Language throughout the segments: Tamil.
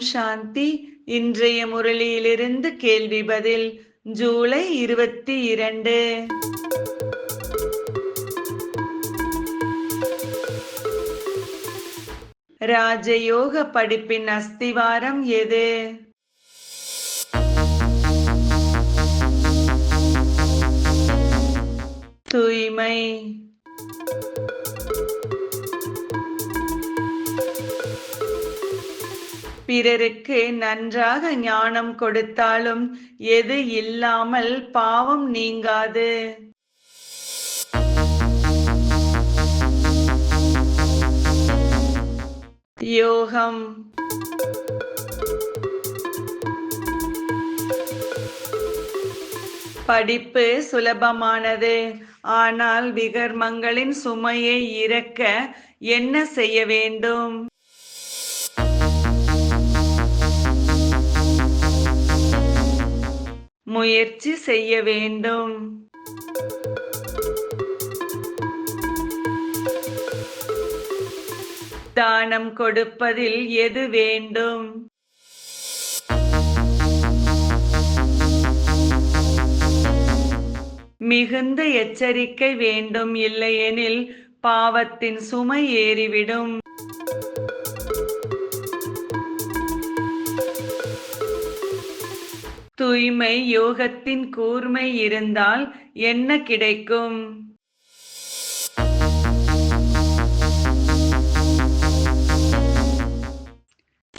சாந்தி. இன்றைய முரளியிலிருந்து கேள்வி பதில் ஜூலை இருபத்தி இரண்டு. ராஜயோக படிப்பின் அஸ்திவாரம் எது? தூய்மை. பிறருக்கு நன்றாக ஞானம் கொடுத்தாலும் எது இல்லாமல் பாவம் நீங்காது. யோகம். படிப்பு சுலபமானது. ஆனால் விகர்மங்களின் சுமையை இறக்க என்ன செய்ய வேண்டும்? முயற்சி செய்ய வேண்டும். தானம் கொடுப்பதில் எது வேண்டும்? மிகுந்த எச்சரிக்கை வேண்டும் இல்லையெனில் பாவத்தின் சுமை ஏறிவிடும். தூய்மை யோகத்தின் கூர்மை இருந்தால் என்ன கிடைக்கும்?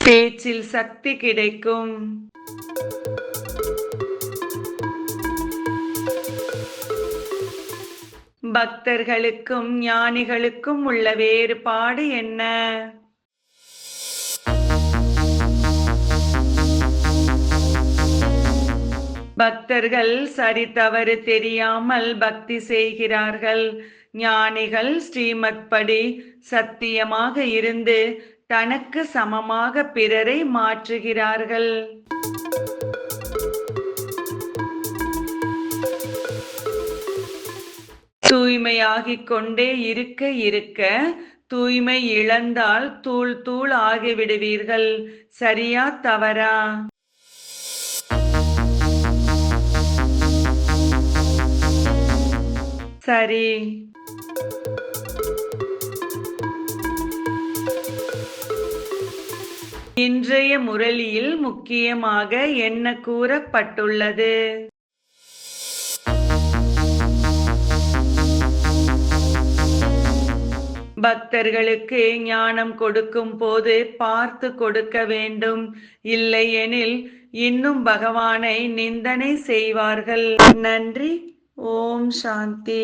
பேச்சில் சக்தி கிடைக்கும். பக்தர்களுக்கும் ஞானிகளுக்கும் உள்ள வேறுபாடு என்ன? பக்தர்கள் சரி தவறு தெரியாமல் பக்தி செய்கிறார்கள். ஞானிகள் ஸ்ரீமத் படி சத்தியமாக இருந்து தனக்கு சமமாக பிறரை மாற்றுகிறார்கள். தூய்மையாகிக் கொண்டே இருக்க இருக்க தூய்மை இழந்தால் தூள் தூள் ஆகிவிடுவீர்கள். சரியா தவறா? சரி. இன்றைய முரளியில் முக்கியமாக என்ன கூறப்பட்டுள்ளது? பக்தர்களுக்கு ஞானம் கொடுக்கும் போது பார்த்து கொடுக்க வேண்டும். இல்லையெனில் இன்னும் பகவானை நிந்தனை செய்வார்கள். நன்றி. ஓம் சாந்தி